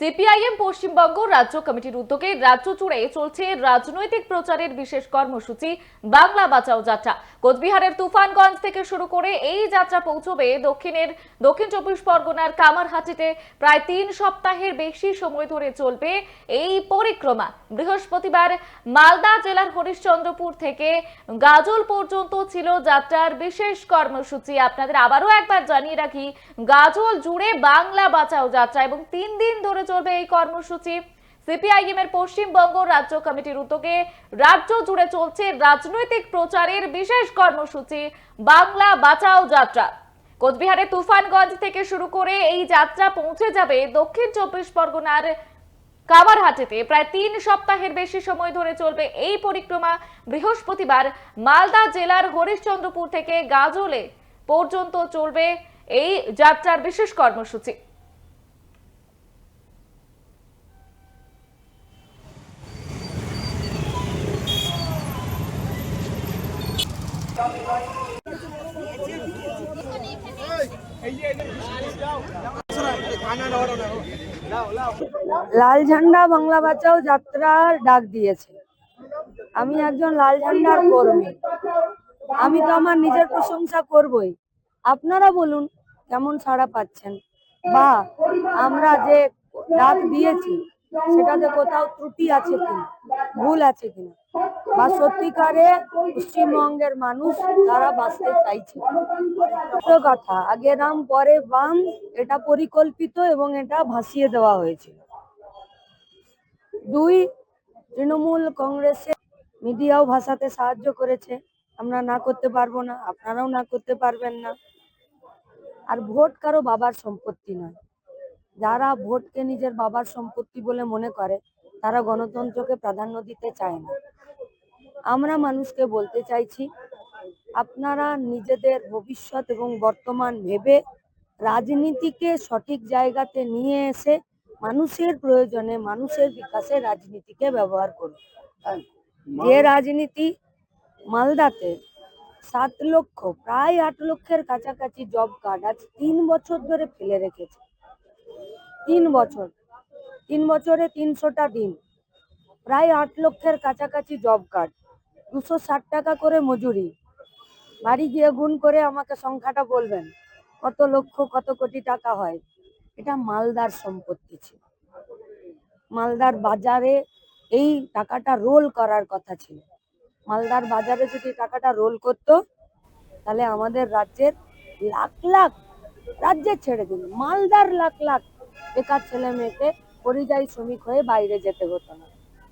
CPIM Paschimbanga রাজ্য কমিটির উদ্যোগে রাজ্য জুড়ে চলছে রাজনৈতিক প্রচারের বিশেষ কর্মসূচি, বাংলা বাঁচাও যাত্রা। কোচবিহারের তুফানগঞ্জ থেকে শুরু করে এই যাত্রা পৌঁছবে দক্ষিণের, দক্ষিণ চব্বিশ পরগনার কামারহাটিতে। প্রায় তিন সপ্তাহের বেশি সময় ধরে চলবে এই পরিক্রমা। বৃহস্পতিবার মালদা জেলার হরিশ্চন্দ্রপুর থেকে গাজল পর্যন্ত ছিল যাত্রার বিশেষ কর্মসূচি। আপনাদের আবারও একবার জানিয়ে রাখি, গাজল জুড়ে বাংলা বাঁচাও যাত্রা এবং তিন দিন ধরে চলবে এই কর্মসূচি। সিপিআইএম এর পশ্চিমবঙ্গ রাজ্য কমিটির উদ্যোগে রাজ্য জুড়ে চলছে রাজনৈতিক প্রচারের বিশেষ কর্মসূচি, বাংলা বাঁচাও যাত্রা। কোচবিহারের তুফানগঞ্জ থেকে শুরু করে এই যাত্রা পৌঁছে যাবে দক্ষিণ চব্বিশ পরগনার কামারহাটিতে। প্রায় তিন সপ্তাহের বেশি সময় ধরে চলবে এই পরিক্রমা। বৃহস্পতিবার মালদা জেলার হরিশ্চন্দ্রপুর থেকে গাজলে পর্যন্ত চলবে এই যাত্রার বিশেষ কর্মসূচি। লাল ঝান্ডা বাংলা বাঁচাও যাত্রার ডাক দিয়েছে। আমি একজন লাল ঝান্ডার কর্মী। আমি তো আমার নিজের প্রশংসা করবই। আপনারা বলুন, কেমন সাড়া পাচ্ছেন? বা, আমরা যে ডাক দিয়েছি সেটাতে কোথাও ত্রুটি আছে কিনা, ভুল আছে কিনা, বা সত্যিকারে পশ্চিমবঙ্গের মানুষ তারা বাঁচতে চাইছে কথা, আগে রাম পরে বাম, এটা পরিকল্পিত এবং এটা ভাসিয়ে দেওয়া হয়েছিল। দুই, তৃণমূল কংগ্রেসের মিডিয়াও ভাষাতে সাহায্য করেছে। আমরা না করতে পারব না, আপনারাও না করতে পারবেন না। আর ভোট কারও বাবার সম্পত্তি নয়। যারা ভোটকে নিজের বাবার সম্পত্তি বলে মনে করে তারা গণতন্ত্রকে প্রাধান্য দিতে চায় না। আমরা মানুষকে বলতে চাইছি আপনারা নিজেদের ভবিষ্যৎ এবং বর্তমান ভেবে রাজনীতিকে সঠিক জায়গাতে নিয়ে এসে মানুষের প্রয়োজনে মানুষের বিকাশে রাজনীতিকে ব্যবহার করুন। যে রাজনীতি মালদাতে সাত লক্ষ প্রায় আট লক্ষের কাছাকাছি জব কার্ড আজ তিন বছর ধরে ফেলে রেখেছে। তিন বছর। তিন বছরে তিনশোটা দিন। প্রায় আট লক্ষের কাছাকাছি জব কার্ড দুশো ষাট টাকা করে মজুরি। বাড়ি গিয়ে গুণ করে আমাকে সংখ্যাটা বলবেন। কত লক্ষ, কত কোটি টাকা হয়? এটা মালদার সম্পত্তি ছিল। মালদার বাজারে এই টাকাটা রোল করার কথা ছিল। মালদার বাজারে যদি টাকাটা রোল করতো, তাহলে আমাদের রাজ্যের লাখ লাখ রাজ্যের ছেড়ে দিন মালদার লাখ লাখ। বেকার ছেলে মেয়েকে পরিযায়ী শ্রমিক হয়ে বাইরে যেতে হতো না।